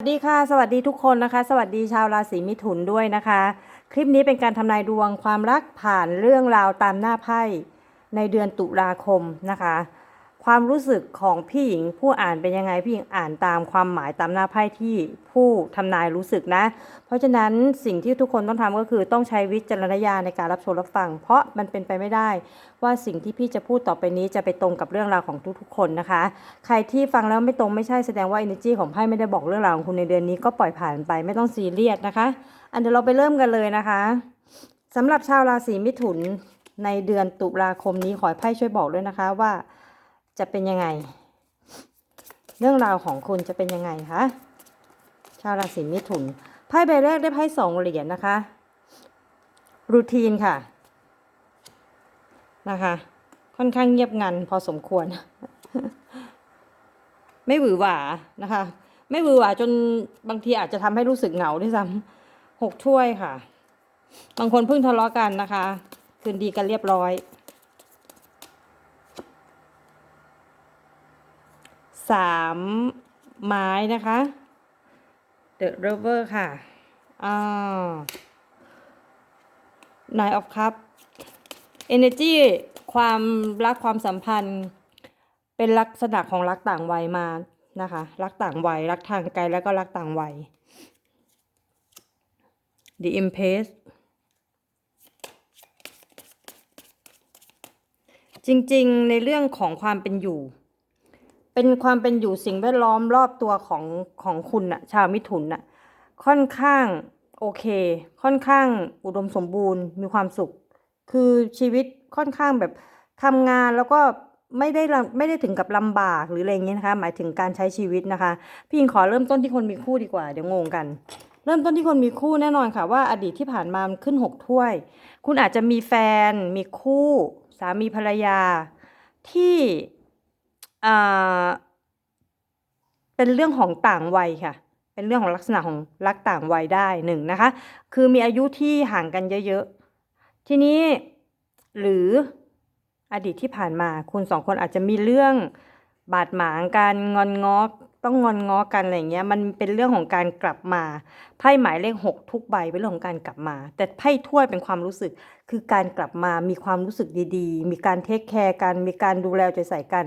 สวัสดีค่ะสวัสดีทุกคนนะคะ สวัสดีชาวราศีมิถุนด้วยนะคะ คลิปนี้เป็นการทำนายดวงความรักผ่านเรื่องราวตามหน้าไพ่ในเดือนตุลาคมนะคะ ความรู้สึกของพี่หญิงผู้อ่านเป็นยังไงพี่หญิงอ่านตามความหมายตามหน้าไพ่ที่ผู้ทำนายรู้สึกนะ เพราะฉะนั้นสิ่งที่ทุกคนต้องทำก็คือต้องใช้วิจารณญาณในการรับชมรับฟัง เพราะมันเป็นไปไม่ได้ ว่าสิ่งที่พี่จะพูดต่อไปนี้จะไปตรงกับเรื่องราวของทุกๆ คนนะคะ ใครที่ฟังแล้วไม่ตรงไม่ใช่แสดงว่า energy ของไพ่ไม่ได้บอกเรื่องราวของคุณในเดือนนี้ก็ปล่อยผ่านไปไม่ต้องซีเรียสนะคะ อันเดี๋ยวเราไปเริ่มกันเลยนะคะสำหรับชาวราศีมิถุนในเดือนตุลาคมนี้ขอให้ไพ่ช่วยบอกด้วยนะคะว่า จะเป็นยังไง เรื่องราวของคุณจะเป็นยังไงคะชาวราศีมิถุนไพ่ใบแรกได้ไพ่สองเหรียญนะคะ รูทีนค่ะนะคะ ค่อนข้างเงียบงันพอสมควร ไม่หวือหวานะคะ ไม่หวือหวาจนบางทีอาจจะทำให้รู้สึกเหงาด้วยซ้ำหกถ้วยค่ะ บางคนเพิ่งทะเลาะกันนะคะ คืนดีกันเรียบร้อย สามไม้นะคะ The Rover ค่ะอ่า Nine of Cup Energy ความรักความสัมพันธ์ เป็นลักษณะของรักต่างวัยมานะคะ รักต่างวัย รักทางไกลแล้วก็รักต่างวัย The Empress จริงๆ ในเรื่องของความเป็นอยู่ เป็นความเป็นอยู่สิ่งแวดล้อมรอบตัวของของคุณน่ะ ชาวมิถุนน่ะ ค่อนข้างโอเค ค่อนข้างอุดมสมบูรณ์ มีความสุข คือชีวิตค่อนข้างแบบทำงานแล้วก็ไม่ได้ไม่ได้ถึงกับลำบากหรืออะไรอย่างเงี้ยนะคะ หมายถึงการใช้ชีวิตนะคะ พี่หญิงขอเริ่มต้นที่คนมีคู่ดีกว่าเดี๋ยวงงกัน เริ่มต้นที่คนมีคู่แน่นอนค่ะ ว่าอดีตที่ผ่านมามันขึ้นหกถ้วย คุณอาจจะมีแฟน มีคู่ สามีภรรยาที่ เป็นเรื่องของต่างวัยค่ะ เป็นเรื่องของลักษณะของรักต่างวัยได้หนึ่งนะคะ คือมีอายุที่ห่างกันเยอะๆ ทีนี้หรืออดีตที่ผ่านมาคุณสองคนอาจจะมีเรื่องบาดหมางกันงอนง้อต้องงอนง้อกันอะไรเงี้ยมันเป็นเรื่องของการกลับมาไพ่หมายเลขหกทุกใบเป็นเรื่องของการกลับมา แต่ไพ่ถ้วยเป็นความรู้สึก คือการกลับมามีความรู้สึกดีๆ มีการเทคแคร์กัน มีการดูแลใจใส่กัน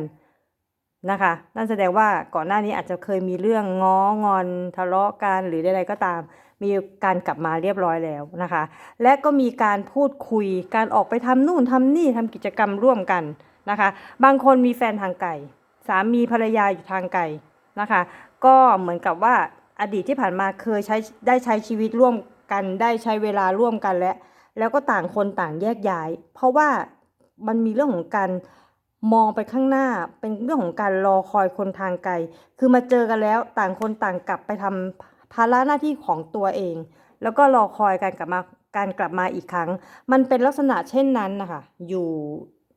นะคะ นั่นแสดงว่าก่อนหน้านี้อาจจะเคยมีเรื่องง้องอนทะเลาะกันหรือใดๆก็ตาม มีการกลับมาเรียบร้อยแล้วนะคะ และก็มีการพูดคุยการออกไปทำนู่นทำนี่ทำกิจกรรมร่วมกันนะคะ บางคนมีแฟนทางไกลสามีภรรยาอยู่ทางไกลนะคะ ก็เหมือนกับว่าอดีตที่ผ่านมาเคยใช้ได้ใช้ชีวิตร่วมกันได้ใช้เวลาร่วมกันและแล้วก็ต่างคนต่างแยกย้าย เพราะว่ามันมีเรื่องของการ มองไปข้างหน้าเป็นเรื่องของการรอคอยคนทางไกล คือมาเจอกันแล้วต่างคนต่างกลับไปทำภาระหน้าที่ของตัวเอง แล้วก็รอคอยการกลับมาการกลับมาอีกครั้ง มันเป็นลักษณะเช่นนั้นนะคะอยู่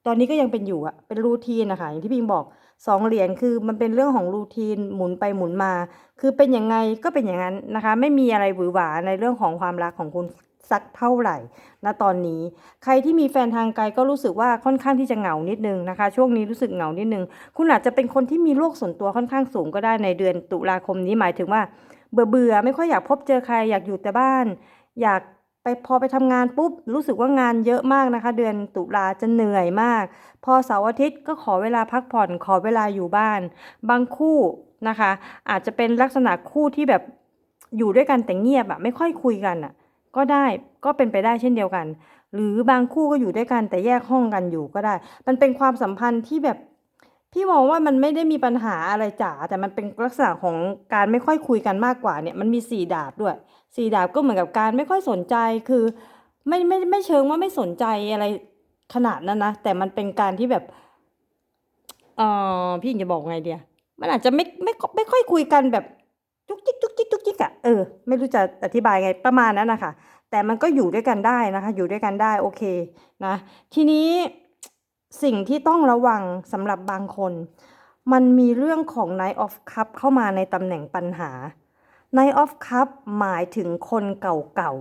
ตอนนี้ก็ยังเป็นอยู่อะเป็นรูทีนนะคะอย่างที่พิมบอกสองเหรียญคือมันเป็นเรื่องของรูทีนหมุนไปหมุนมา คือเป็นยังไงก็เป็นอย่างนั้นนะคะ ไม่มีอะไรหวือหวาในเรื่องของความรักของคุณ สักเท่าไหร่ณตอนนี้ ใครที่มีแฟนทางไกลก็รู้สึกว่าค่อนข้างที่จะเหงานิดนึงนะคะ ช่วงนี้รู้สึกเหงานิดนึง คุณอาจจะเป็นคนที่มีโรคส่วนตัวค่อนข้างสูงก็ได้ในเดือนตุลาคมนี้หมายถึงว่า เบื่อเบื่อไม่ค่อยอยากพบเจอใครอยากอยู่แต่บ้าน อยากไปพอไปทำงานปุ๊บรู้สึกว่างานเยอะมากนะคะ เดือนตุลาจะเหนื่อยมาก พอเสาร์อาทิตย์ก็ขอเวลาพักผ่อนขอเวลาอยู่บ้าน บางคู่นะคะ อาจจะเป็นลักษณะคู่ที่แบบอยู่ด้วยกันแต่เงียบอะไม่ค่อยคุยกันอะ ก็ได้ก็เป็นไปได้เช่นเดียวกัน หรือบางคู่ก็อยู่ด้วยกันแต่แยกห้องกันอยู่ก็ได้ มันเป็นความสัมพันธ์ที่แบบพี่มองว่ามันไม่ได้มีปัญหาอะไรจ๋าแต่มันเป็นลักษณะของการไม่ค่อยคุยกันมากกว่าเนี่ยมันมีสี่ดาบด้วยสี่ดาบก็เหมือนกับการไม่ค่อยสนใจคือไม่ไม่ไม่เชิงว่าไม่สนใจอะไรขนาดนั้นนะแต่มันเป็นการที่แบบเออพี่จะบอกไงเดียมันอาจจะไม่ไม่ไม่ค่อยคุยกันแบบจุกจิกจุก จุกจิกอะเออ ไม่รู้จะอธิบายไงประมาณนั้นนะคะแต่มันก็อยู่ด้วยกันได้นะคะ อยู่ด้วยกันได้โอเคนะทีนี้สิ่งที่ต้องระวังสำหรับบางคน มันมีเรื่องของ Knight of Cup เข้ามาในตำแหน่งปัญหา Knight of Cup หมายถึงคนเก่า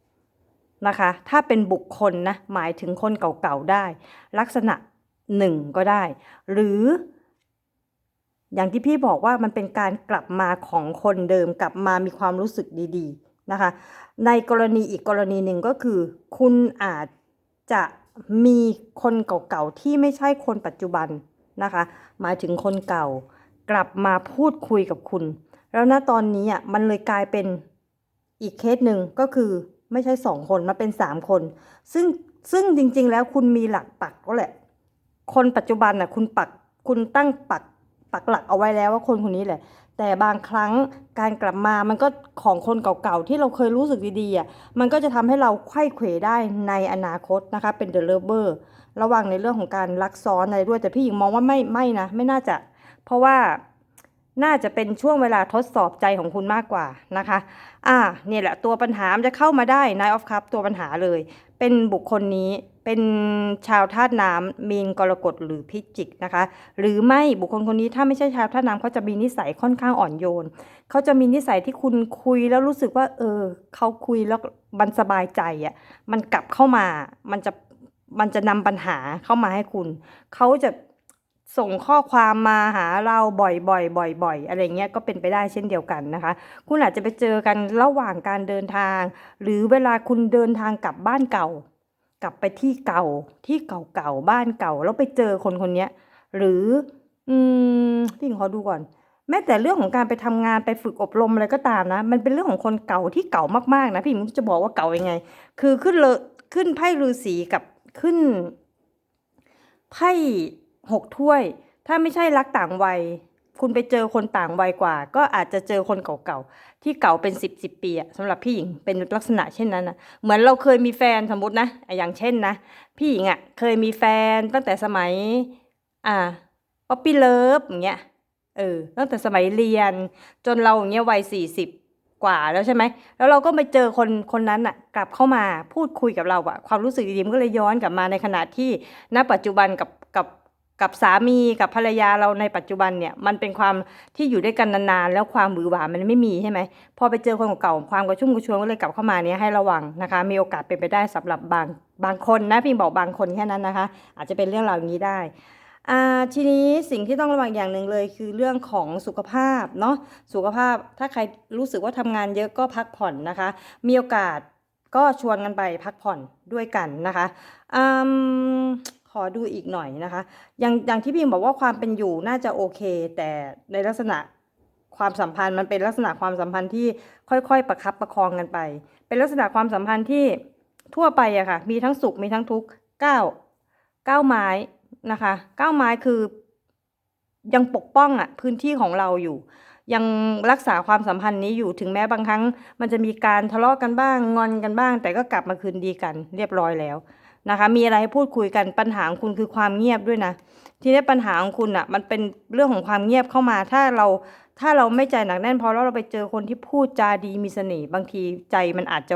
ๆนะคะ ถ้าเป็นบุคคลนะหมายถึงคนเก่าๆได้ ลักษณะหนึ่งก็ได้ หรือ อย่างที่พี่บอกว่ามันเป็นการกลับมาของคนเดิมกลับมามีความรู้สึกดีๆนะคะ ในกรณีอีกกรณีหนึ่งก็คือ คุณอาจจะมีคนเก่าๆที่ไม่ใช่คนปัจจุบันนะคะ หมายถึงคนเก่ากลับมาพูดคุยกับคุณ แล้วณตอนนี้อะมันเลยกลายเป็นอีกเคสหนึ่งก็คือไม่ใช่สองคนมาเป็นสามคน ซึ่งซึ่งจริงๆแล้วคุณมีหลักปักก็แหละ คนปัจจุบันน่ะคุณปักคุณตั้งปัก ปักหลักเอาไว้แล้วว่าคนคนนี้แหละ แต่บางครั้งการกลับมามันก็ของคนเก่าๆที่เราเคยรู้สึกดีๆอะมันก็จะทำให้เราไข้เขวได้ในอนาคตนะคะเป็น the lover ระวังในเรื่องของการรักซ้อนอะไรด้วยแต่พี่หญิงมองว่าไม่ไม่นะไม่น่าจะ เพราะว่าน่าจะเป็นช่วงเวลาทดสอบใจของคุณมากกว่านะคะ อ่า เนี่ยแหละตัวปัญหามันจะเข้ามาได้ Nine of Cups ตัวปัญหาเลย เป็นบุคคลนี้เป็นชาวธาตุน้ำมีนกรกฎหรือพิจิกนะคะ หรือไม่บุคคลคนนี้ถ้าไม่ใช่ชาวธาตุน้ำเขาจะมีนิสัยค่อนข้างอ่อนโยนเขาจะมีนิสัยที่คุณคุยแล้วรู้สึกว่า เออเขาคุยแล้วมันสบายใจอะ่ะมันกลับเข้ามามันจะมันจะนำปัญหาเข้ามาให้คุณ เขาจะ ส่งข้อความมาหาเราบ่อยๆบ่อยๆอะไรเงี้ยก็เป็นไปได้เช่นเดียวกันนะคะ คุณอาจจะไปเจอกันระหว่างการเดินทาง หรือเวลาคุณเดินทางกลับบ้านเก่า กลับไปที่เก่าที่เก่าๆบ้านเก่า แล้วไปเจอคนคนนี้หรือ อืมพี่หญิงขอดูก่อน แม้แต่เรื่องของการไปทำงานไปฝึกอบรมอะไรก็ตามนะ มันเป็นเรื่องของคนเก่าที่เก่ามากๆนะพี่หญิงจะบอกว่าเก่ายังไง คือขึ้นเลขึ้นไพ่ฤาษีกับขึ้นไพ่ หกถ้วย ถ้าไม่ใช่รักต่างวัย คุณไปเจอคนต่างวัยกว่า ก็อาจจะเจอคนเก่าๆ ที่เก่าเป็นสิบสิบปีอะสำหรับพี่หญิงเป็นลักษณะเช่นนั้นนะเหมือนเราเคยมีแฟนสมมตินะ อย่างเช่นนะ พี่หญิงอะเคยมีแฟนตั้งแต่สมัย อ่าป๊อปปี้เลิฟอย่างเงี้ย เออ ตั้งแต่สมัยเรียน จนเราอย่างเงี้ยวัยสี่สิบกว่าแล้วใช่ไหม แล้วเราก็ไปเจอคนคนนั้นอะกลับเข้ามาพูดคุยกับเราอะความรู้สึกดีๆมันก็เลยย้อนกลับมาในขณะที่ณปัจจุบันกับกับ กับสามีกับภรรยาเราในปัจจุบันเนี่ย มันเป็นความที่อยู่ด้วยกันนานๆแล้วความหวือหวามันไม่มีใช่ไหมพอไปเจอคนเก่าความกระชุ่มกระชวยก็เลยกลับเข้ามาเนี่ยให้ระวังนะคะ มีโอกาสเป็นไปได้สำหรับบางบางคนนะพี่บอกบางคนแค่นั้นนะคะ อาจจะเป็นเรื่องราวนี้ได้อ่าทีนี้สิ่งที่ต้องระวังอย่างหนึ่งเลยคือเรื่องของสุขภาพเนาะสุขภาพถ้าใครรู้สึกว่าทำงานเยอะก็พักผ่อนนะคะ มีโอกาสก็ชวนกันไปพักผ่อนด้วยกันนะคะอืม ขอดูอีกหน่อยนะคะ อย่างอย่างที่พี่บอกว่าความเป็นอยู่น่าจะโอเค แต่ในลักษณะความสัมพันธ์มันเป็นลักษณะความสัมพันธ์ที่ค่อยๆ ประคับประคองกันไป เป็นลักษณะความสัมพันธ์ที่ทั่วไปอะค่ะ มีทั้งสุขมีทั้งทุกข์เก้าเก้าไม้นะคะเก้าไม้คือยังปกป้องอะพื้นที่ของเราอยู่ ยังรักษาความสัมพันธ์นี้อยู่ถึงแม้บางครั้ง มันจะมีการทะเลาะกันบ้างงอนกันบ้าง แต่ก็กลับมาคืนดีกันเรียบร้อยแล้ว นะคะ มีอะไรให้พูดคุยกันปัญหาของคุณคือความเงียบด้วยนะ ทีนี้ปัญหาของคุณอะมันเป็นเรื่องของความเงียบเข้ามา ถ้าเราถ้าเราไม่ใจหนักแน่นพอแล้วเราไปเจอคนที่พูดจาดีมีเสน่ห์บางทีใจมันอาจจะ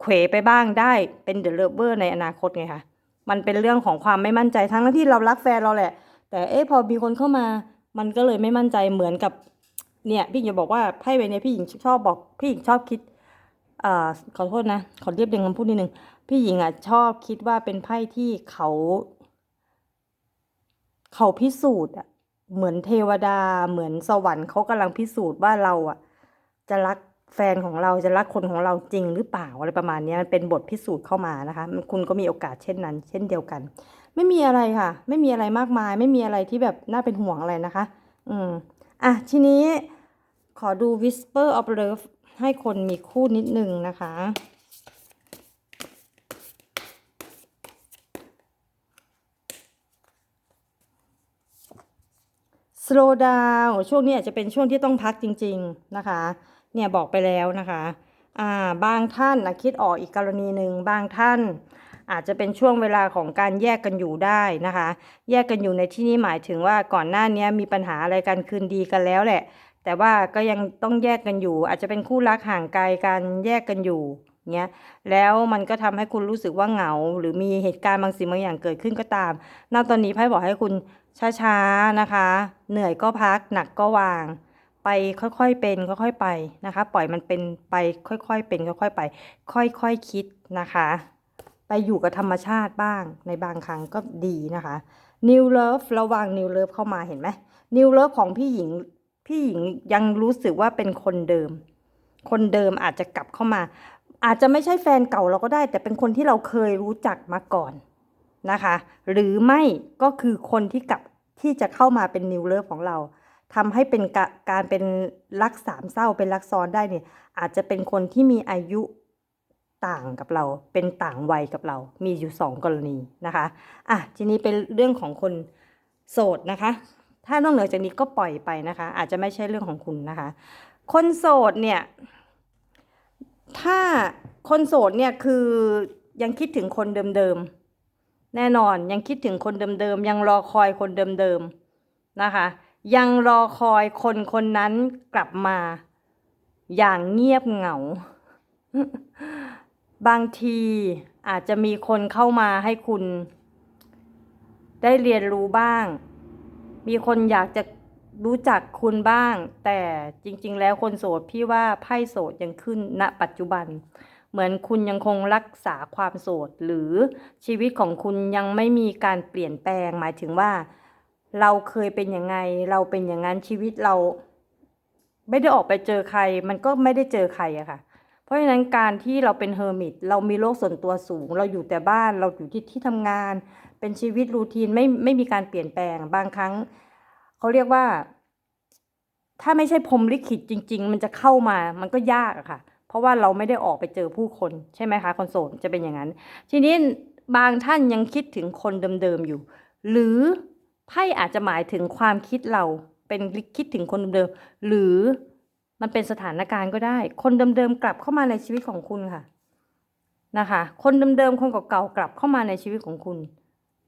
เขวไปบ้างได้เป็นเดอะเลเวอร์ในอนาคตไงคะมันเป็นเรื่องของความไม่มั่นใจทั้งที่เรารักแฟนเราแหละ แต่เอ๊ะพอมีคนเข้ามา มันก็เลยไม่มั่นใจเหมือนกับเนี่ยพี่หญิงจะบอกว่าไพ่ใบนี้พี่หญิงชอบบอกพี่หญิงชอบคิดอ่าขอโทษนะ ขอเรียบเรียงคำพูดนิดนึง พี่หญิงอะชอบคิดว่าเป็นไพ่ที่เขา เขาพิสูจน์อะ เหมือนเทวดาเหมือนสวรรค์เขากำลังพิสูจน์ว่าเราอะ จะรักแฟนของเราจะรักคนของเราจริงหรือเปล่าอะไรประมาณนี้มันเป็นบทพิสูจน์เข้ามานะคะคุณก็มีโอกาสเช่นนั้น เช่นเดียวกัน ไม่มีอะไรค่ะ ไม่มีอะไรมากมาย ไม่มีอะไรที่แบบน่าเป็นห่วงอะไรนะคะ อืมอะทีนี้ขอดู Whisper of Love ให้คนมีคู่นิดนึงนะคะ slow down ช่วงนี้อาจจะเป็นช่วงที่ต้องพักจริง ๆนะคะ เนี่ยบอกไปแล้วนะคะอ่าบางท่านนะคิดออกอีกกรณีหนึ่งบางท่านอาจจะเป็นช่วงเวลาของการแยกกันอยู่ได้นะคะ แยกกันอยู่ในที่นี้หมายถึงว่าก่อนหน้านี้มีปัญหาอะไรกันคืนดีกันแล้วแหละ แต่ว่าก็ยังต้องแยกกันอยู่ อาจจะเป็นคู่รักห่างไกลกันแยกกันอยู่เงี้ยแล้วมันก็ทำให้คุณรู้สึกว่าเหงา หรือมีเหตุการณ์บางสิ่งบางอย่างเกิดขึ้นก็ตามณตอนนี้ไพ่บอกให้คุณ ช้าๆนะคะ เหนื่อยก็พักหนักก็วาง ไปค่อยๆเป็นค่อยๆไปนะคะ ปล่อยมันเป็นไปค่อยๆเป็นค่อยๆไป ค่อยๆคคิดนะคะ ไปอยู่กับธรรมชาติบ้างในบางครั้งก็ดีนะคะ New Love ระวัง New Love เข้ามาเห็นไหมนิวเลิฟของพี่หญิงพี่หญิงยังรู้สึกว่าเป็นคนเดิม คนเดิมอาจจะกลับเข้ามา อาจจะไม่ใช่แฟนเก่าเราก็ได้ แต่เป็นคนที่เราเคยรู้จักมาก่อน นะคะ หรือไม่ก็คือคนที่กับที่จะเข้ามาเป็นนิวเลิฟของเราทำให้เป็นกการเป็นรักสามเศร้าเป็นรักซ้อนได้เนี่ยอาจจะเป็นคนที่มีอายุต่างกับเรา เป็นต่างวัยกับเรา มีอยู่สองกรณีนะคะอะทีนี้เป็นเรื่องของคนโสดนะคะ ถ้านอกเหนือจากนี้ก็ปล่อยไปนะคะ อาจจะไม่ใช่เรื่องของคุณนะคะ คนโสดเนี่ยถ้าคนโสดเนี่ยคือยังคิดถึงคนเดิมๆ แน่นอนยังคิดถึงคนเดิมๆยังรอคอยคนเดิมๆนะคะ ยังรอคอยคนคนนั้นกลับมา อย่างเงียบเหงา บางทีอาจจะมีคนเข้ามาให้คุณ ได้เรียนรู้บ้าง มีคนอยากจะรู้จักคุณบ้าง แต่จริง ๆ แล้วคนโสดพี่ว่าไพ่โสดยังขึ้นณปัจจุบัน เหมือนคุณยังคงรักษาความโสด หรือชีวิตของคุณยังไม่มีการเปลี่ยนแปลง หมายถึงว่า เราเคยเป็นยังไง เราเป็นอย่างนั้นชีวิตเรา ไม่ได้ออกไปเจอใคร มันก็ไม่ได้เจอใครอะค่ะ เพราะฉะนั้นการที่เราเป็นเฮอร์มิตเรามีโลกส่วนตัวสูง เราอยู่แต่บ้านเราอยู่ที่ที่ทำงาน เป็นชีวิตรูทีนไม่ไม่มีการเปลี่ยนแปลงบางครั้งเขาเรียกว่า ถ้าไม่ใช่พรมลิขิตจริง ๆ มันจะเข้ามา มันก็ยากอะค่ะ ราะว่าเราไม่ได้ออกไปเจอผู้คนใช่ไหมคะคนโสดจะเป็นอย่างนั้น ทีนี้บางท่านยังคิดถึงคนเดิมๆอยู่ หรือไพ่อาจจะหมายถึงความคิดเราเป็นคิดถึงคนเดิมๆหรือมันเป็นสถานการณ์ก็ได้ คนเดิมๆกลับเข้ามาในชีวิตของคุณค่ะนะคะ คนเดิมๆคนเก่าๆกลับเข้ามาในชีวิตของคุณ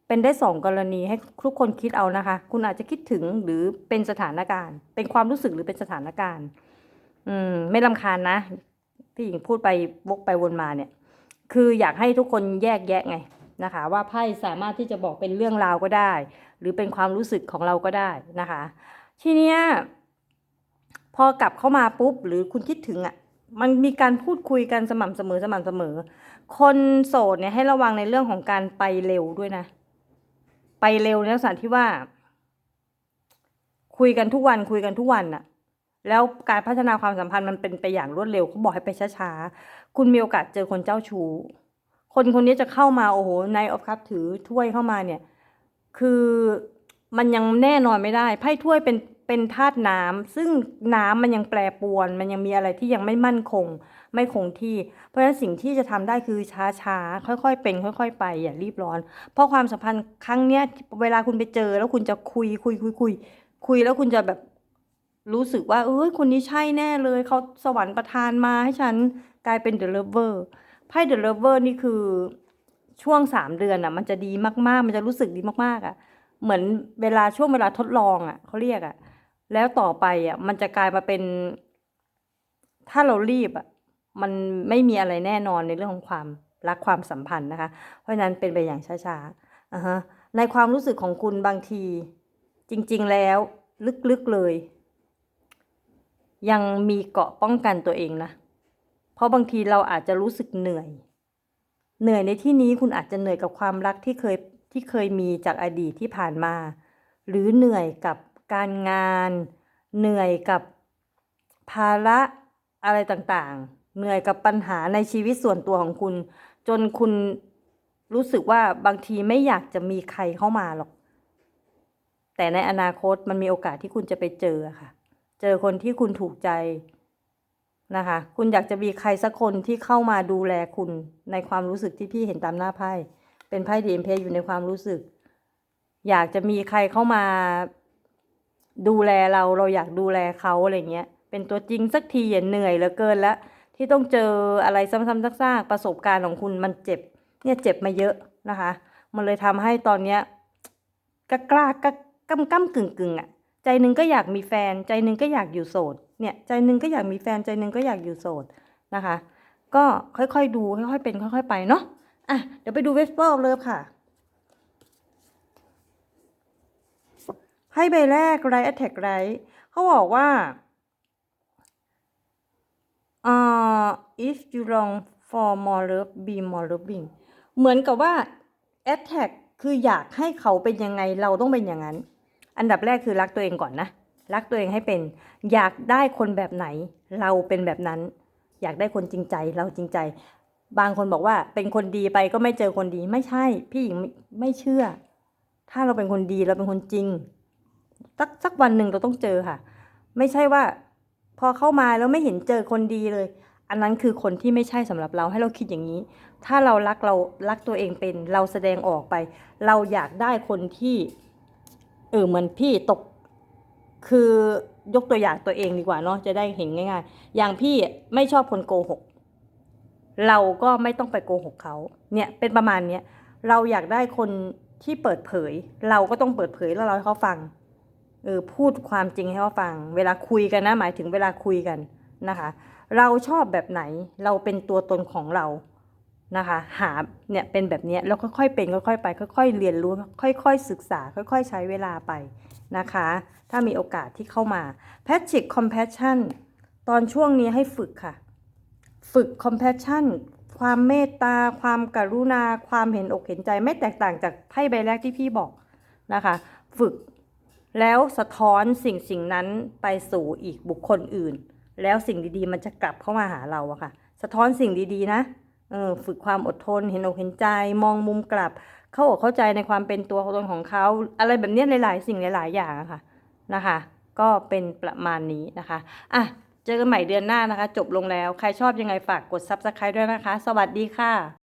เป็นได้สองกรณีให้ทุกคนคิดเอานะคะ คุณอาจจะคิดถึงหรือเป็นสถานการณ์ เป็นความรู้สึกหรือเป็นสถานการณ์ อืม ไม่ลำคาญนะ พี่หญิงพูดไปวกไปวนมาเนี่ย คืออยากให้ทุกคนแยกแยะไงนะคะ ว่าไพ่สามารถที่จะบอกเป็นเรื่องราวก็ได้ หรือเป็นความรู้สึกของเราก็ได้นะคะ ทีเนี้ยพอกลับเข้ามาปุ๊บหรือคุณคิดถึงอะ่ะมันมีการพูดคุยกันสม่ำเสมอสม่ำเสมอ คนโสดเนี่ยให้ระวังในเรื่องของการไปเร็วด้วยนะ ไปเร็วในลักษณะที่ว่า คุยกันทุกวันคุยกันทุกวันน่ะ แล้วการพัฒนาความสัมพันธ์มันเป็นไปอย่างรวดเร็วเขาบอกให้ไปช้าๆ คุณมีโอกาสเจอคนเจ้าชู้ คนคนนี้จะเข้ามาโอ้โหนายออฟคัพถือถ้วยเข้ามาเนี่ย คือมันยังแน่นอนไม่ได้ ไพ่ถ้วยเป็นเป็นธาตุน้ำซึ่งน้ำมันยังแปรปรวน มันยังมีอะไรที่ยังไม่มั่นคง ไม่คงที่ เพราะฉะนั้นสิ่งที่จะทำได้คือช้าๆ ค่อยๆ เป็น ค่อย ๆ ไปอย่ารีบร้อน เพราะความสัมพันธ์ครั้งเนี้ยเวลาคุณไปเจอ แล้วคุณจะคุยคุยคุยคุยคุยแล้วคุณจะแบบ รู้สึกว่าเอ้ยคนนี้ใช่แน่เลย เขาสวรรค์ประทานมาให้ฉันกลายเป็น The Lover ไพ่ The Lover นี่คือช่วงสามเดือนอะ มันจะดีมากๆ มันจะรู้สึกดีมากๆอะ เหมือนเวลาช่วงเวลาทดลองอะเขาเรียกอะ แล้วต่อไปอะ มันจะกลายมาเป็น ถ้าเรารีบอะ มันไม่มีอะไรแน่นอนในเรื่องของความรักความสัมพันธ์นะคะ เพราะฉะนั้นเป็นไปอย่างช้าๆอ่าฮะในความรู้สึกของคุณบางที จริง ๆ แล้ว ลึกๆเลย ยังมีเกาะป้องกันตัวเองนะ เพราะบางทีเราอาจจะรู้สึกเหนื่อย เหนื่อยในที่นี้คุณอาจจะเหนื่อยกับความรักที่เคยที่เคยมีจากอดีตที่ผ่านมา หรือเหนื่อยกับการงาน เหนื่อยกับภาระอะไรต่างๆ เหนื่อยกับปัญหาในชีวิตส่วนตัวของคุณ จนคุณรู้สึกว่าบางทีไม่อยากจะมีใครเข้ามาหรอก แต่ในอนาคตมันมีโอกาสที่คุณจะไปเจอค่ะ เจอคนที่คุณถูกใจนะคะ คุณอยากจะมีใครสักคนที่เข้ามาดูแลคุณในความรู้สึกที่พี่เห็นตามหน้าไพ่ เป็นไพ่ดีเอ็มเพอยู่ในความรู้สึก อยากจะมีใครเข้ามาดูแลเราเราอยากดูแลเขาอะไรเงี้ย เป็นตัวจริงสักทีอย่าเหนื่อยเหลือเกินแล้ว ที่ต้องเจออะไรซ้ำๆซากๆประสบการณ์ของคุณมันเจ็บ เนี่ยเจ็บมาเยอะนะคะ มันเลยทำให้ตอนเนี้ยกล้ากล้ากก้ำก้ำกึ่งกึ่งอะ ใจหนึ่งก็อยากมีแฟน ใจหนึ่งก็อยากอยู่โสด เนี่ย ใจหนึ่งก็อยากมีแฟน ใจหนึ่งก็อยากอยู่โสดนะคะ ก็ค่อยๆดู ค่อยๆเป็น ค่อย ๆ ไปเนาะ อะ เดี๋ยวไปดูเวสเปิลเลยค่ะให้ใบแรกไรแอ t แทกไรเขาบอกว่าอ่า if you long for more love be more loving เหมือนกับว่า attack คืออยากให้เขาเป็นยังไงเราต้องเป็นอย่างนั้น อันดับแรกคือรักตัวเองก่อนนะ รักตัวเองให้เป็น อยากได้คนแบบไหน เราเป็นแบบนั้น อยากได้คนจริงใจ เราจริงใจ บางคนบอกว่าเป็นคนดีไปก็ไม่เจอคนดี ไม่ใช่ พี่หญิงไม่ไม่เชื่อ ถ้าเราเป็นคนดีเราเป็นคนจริง สักสักวันหนึ่งเราต้องเจอค่ะ ไม่ใช่ว่า พอเข้ามาแล้วไม่เห็นเจอคนดีเลย อันนั้นคือคนที่ไม่ใช่สำหรับเราให้เราคิดอย่างนี้ ถ้าเรารักเรารักตัวเองเป็น เราแสดงออกไป เราอยากได้คนที่ ออเหมือนพี่ตก คือยกตัวอย่างตัวเองดีกว่าเนาะจะได้เห็นง่าย ๆ อย่างพี่ไม่ชอบคนโกหก เราก็ไม่ต้องไปโกหกเขาเนี่ยเป็นประมาณเนี้ยเราอยากได้คนที่เปิดเผย เราก็ต้องเปิดเผยแล้วเราให้เขาฟังเออพูดความจริงให้เขาฟัง เวลาคุยกันนะหมายถึงเวลาคุยกันนะคะ เราชอบแบบไหนเราเป็นตัวตนของเรา นะคะ หาเนี่ยเป็นแบบนี้แล้วค่อยๆเป็นค่อยๆไป ค่อย ๆ เรียนรู้ค่อย ๆ ศึกษา ค่อย ๆ ใช้เวลาไปนะคะ ถ้ามีโอกาสที่เข้ามา p a t r i c Compassion ตอนช่วงนี้ให้ฝึกค่ะ ฝึก compassion ความเมตตา ความกรุณา ความเห็นอกเห็นใจไม่แตกต่างจากไพ่ใบแรกที่พี่บอกนะคะ ฝึกแล้วสะท้อนสิ่งสิ่งนั้นไปสู่อีกบุคคลอื่น แล้วสิ่งดีๆ มันจะกลับเข้ามาหาเราอะค่ะ สะท้อนสิ่งดีๆนะ เออฝึกความอดทนเห็นอกเห็นใจมองมุมกลับ เข้าอกเข้าใจในความเป็นตัวตนของเขา อะไรแบบนี้หลาย ๆ สิ่งหลาย ๆ อย่างค่ะนะคะ ก็เป็นประมาณนี้นะคะอะเจอกันใหม่เดือนหน้านะคะ จบลงแล้ว ใครชอบยังไงฝากกด Subscribe ด้วยนะคะ สวัสดีค่ะ